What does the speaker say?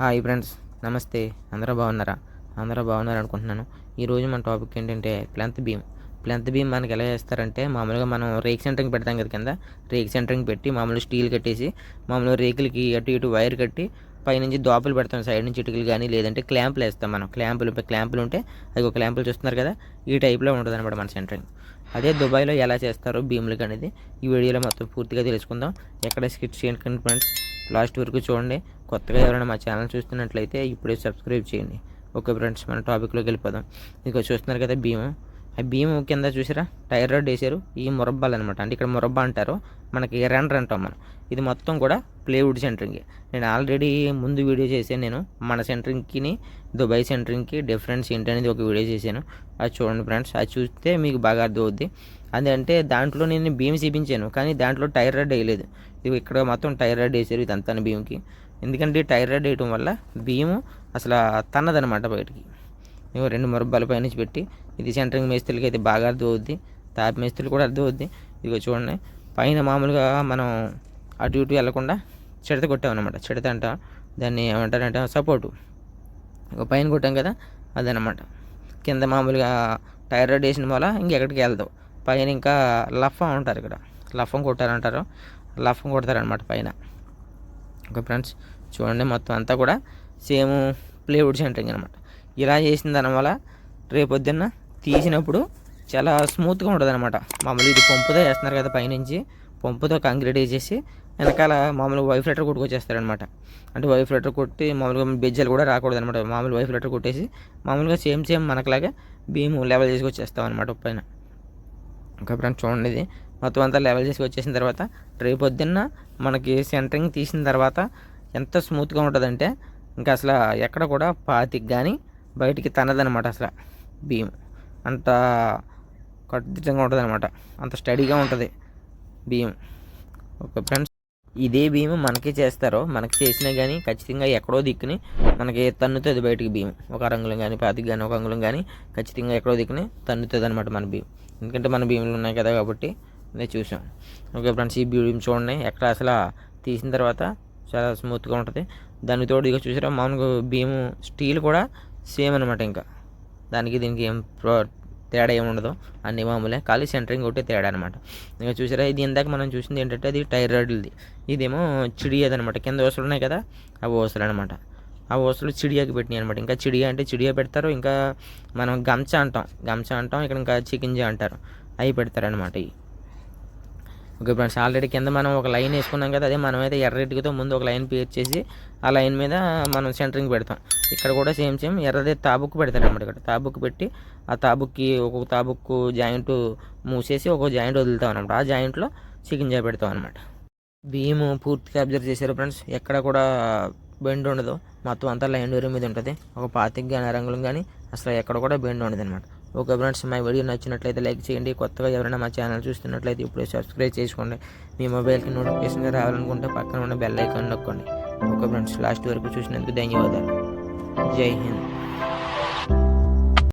Hi friends నమస్తే. అందరూ బాగున్నారా? అందరూ బాగున్నారు అనుకుంటున్నాను ఈరోజు మన టాపిక్ ఏంటంటే ప్లెంత్ బీమ్. ప్లెంత్ బీమ్ మనకి ఎలా చేస్తారంటే మామూలుగా మనం రేక్ సెంటరింగ్ పెడతాం కదా కింద రేక్ సెంటరింగ్ పెట్టి మామూలు స్టీల్ కట్టేసి మామూలు రేకులకి అటు ఇటు వైర్ కట్టి పైనుంచి దోపలు పెడతాం సైడ్ నుంచి ఇటుకలు కానీ లేదంటే క్లాంపులు వేస్తాం మనం. క్లాంపులు క్లాంపులు ఉంటే అది ఒక క్లాంపులు చూస్తున్నారు కదా ఈ టైప్లో ఉంటుంది అనమాట మన సెంటరింగ్. అదే దుబాయ్లో ఎలా చేస్తారో భీములకి అనేది ఈ వీడియోలో మొత్తం పూర్తిగా తెలుసుకుందాం. ఎక్కడ స్కిట్స్ చేయండి ఫ్రెండ్స్. లాస్ట్ వరకు చూడండి. కొత్తగా ఎవరైనా మా ఛానల్ చూస్తున్నట్లయితే ఇప్పుడే సబ్స్క్రైబ్ చేయండి. ఓకే ఫ్రెండ్స్ మన టాపిక్లోకి వెళ్ళిపోదాం. ఇంకా చూస్తున్నారు కదా భీము. ఆ భీము కింద చూసారా? టైర్ రోడ్ వేసారు ఈ మురబ్బాలు అనమాట అంటే ఇక్కడ మురబ్బా అంటారు. మనకి రెండర్ అంటాం మనం ఇది మొత్తం కూడా ప్లేవుడ్ సెంటరింగ్ నేను ఆల్రెడీ ముందు వీడియో చేశాను నేను. మన సెంటరింగ్కి దుబాయ్ సెంటరింగ్కి డిఫరెన్స్ ఏంటనేది ఒక వీడియో చేశాను. అది చూడండి ఫ్రెండ్స్. అది చూస్తే మీకు బాగా అర్థమవుద్ది. అదంటే దాంట్లో నేను భీమ్ చూపించాను కానీ దాంట్లో టైర్ రెడ్ వేయలేదు. ఇది ఇక్కడ మొత్తం టైర్ రెడ్ వేసారు ఇదంతా భీమ్కి. ఎందుకంటే టైర్ రెడ్ వేయటం వల్ల భీము అసలు తన్నదనమాట బయటికి. రెండు మురబ్బాల పైనుంచి పెట్టి ఇది సెంటరింగ్ మేస్త్రులకి అయితే బాగా అర్థమవుద్ది. తాపి మేస్త్రులు కూడా అర్థమవుద్ది. ఇదిగో చూడండి పైన మామూలుగా మనం అటు ఇటు వెళ్ళకుండా చెడత కొట్టామన్నమాట. చెడత అంట దాన్ని ఏమంటారంటే సపోర్టు. ఇక పైన కొట్టాం కదా అదనమాట కింద మామూలుగా టైర్ రెడ్ వేసిన వల్ల ఇంకెక్కడికి వెళ్దాం పైన ఇంకా లఫం ఉంటారు ఇక్కడ. లఫం కొట్టారంటారు లఫం కొడతారనమాట పైన. ఓకే ఫ్రెండ్స్ చూడండి మొత్తం అంతా కూడా సేమ్ ప్లేవుడ్ సెంటరింగ్ అనమాట ఇలా చేసిన దానివల్ల రేపొద్దున్న తీసినప్పుడు చాలా స్మూత్గా ఉంటుంది అనమాట మామూలు ఇది పంపుతో వేస్తున్నారు కదా పైనుంచి పంపుతో కాంక్రీట్ వేసేసి వెనకాల మామూలు వైఫ్ లెటర్ కొట్టుకొచ్చేస్తారనమాట అంటే వైఫ్ లెటర్ కొట్టి మామూలుగా బెజ్జలు కూడా రాకూడదు అనమాట మామూలు వైఫ్ లెటర్ కొట్టేసి మామూలుగా సేమ్ సేమ్ మనకులాగా భీము లెవెల్ చేసుకొచ్చేస్తాం అనమాట పైన. ఇంకా ఫ్రెండ్స్ చూడండి ఇది. మొత్తం అంతా లెవెల్ చేసి వచ్చేసిన తర్వాత రేపు పొద్దున్న మనకి సెంటరింగ్ తీసిన తర్వాత ఎంత స్మూత్గా ఉంటుందంటే ఇంకా అసలు ఎక్కడ కూడా పాతికి కానీ బయటికి తనదనమాట అసలు భీమ్. అంత కట్టుదిట్టంగా ఉంటుంది అనమాట అంత స్టడీగా ఉంటుంది భీమ్. Okay friends. ఇదే భీము మనకి చేస్తారో మనకి చేసినా కానీ ఖచ్చితంగా ఎక్కడో దిక్కుని మనకి తన్నుతుంది బయటికి భీము. ఒక రంగులం కానీ పాతికి కానీ ఒక అంగుళం కానీ ఖచ్చితంగా ఎక్కడో దిక్కుని తన్నుతుంది అనమాట మన భీమ్. ఎందుకంటే మన భీములు ఉన్నాయి కదా కాబట్టి నేను చూసాం. ఓకే ఫ్రెండ్స్ ఈ భీమ్ చూడండి. ఎక్కడ అసలు తీసిన తర్వాత చాలా స్మూత్గా ఉంటుంది. దాని తోడు ఇక చూసారా? మామూలుగా భీము స్టీల్ కూడా సేమ్ అనమాట ఇంకా. దానికి దీనికి ఏం ప్రో తేడా ఏమి ఉండదు. అన్ని మామూలే. ఖాళీ సెంటరింగ్ ఒకటే తేడా అనమాట ఇంకా చూసారా? ఇది ఇందాక మనం చూసింది ఏంటంటే అది టైర్ రాడ్లది ఇదేమో చిడియాది అనమాట కింద ఓసలు ఉన్నాయి కదా? ఆ ఓసలు అనమాట ఆ ఓసలు చిడియాకి పెట్టినాయి అనమాట ఇంకా చిడియా అంటే చిడియా పెడతారు. ఇంకా మనం గంచ అంటాం. గంచ అంటాం. ఇక్కడ ఇంకా చికెంజా అంటారు. అవి పెడతారనమాట ఇవి ఓకే ఫ్రెండ్స్ ఆల్రెడీ కింద మనం ఒక లైన్ వేసుకున్నాం కదా అదే మనం అయితే ఎర్రటికితో ముందు ఒక లైన్ పేర్ చేసి ఆ లైన్ మీద మనం సెంటరింగ్ పెడతాం. ఇక్కడ కూడా సేమ్ సేమ్ ఎర్రది తాబుక్కు పెడతారు అనమాట ఇక్కడ. తాబుక్కు పెట్టి ఆ తాబుక్కి ఒక్కొక్క తాబుక్కు జాయింట్ మూసేసి ఒక్కొక్క జాయింట్ వదులుతాం అనమాట ఆ జాయింట్లో చికెన్ చేయ పెడతాం అనమాట భీము పూర్తిగా అబ్జర్వ్ చేశారు ఫ్రెండ్స్. ఎక్కడ కూడా బెండ్ ఉండదు. మొత్తం అంతా లైన్ డోరీ మీద ఉంటుంది. ఒక పాతికి కానీ రంగులు కానీ అసలు ఎక్కడ కూడా బెండ్ ఉండదు అనమాట ఓకే ఫ్రెండ్స్ మా వీడియో నచ్చినట్లయితే లైక్ చేయండి. కొత్తగా ఎవరైనా మా ఛానల్ చూస్తున్నట్లయితే ఇప్పుడే సబ్స్క్రైబ్ చేసుకోండి. మీ మొబైల్కి నోటిఫికేషన్ రావాలనుకుంటే పక్కన ఉన్న బెల్ ఐకాన్ నొక్కండి. ఓకే ఫ్రెండ్స్ లాస్ట్ వరకు చూసినందుకు ధన్యవాదాలు. జై హింద్.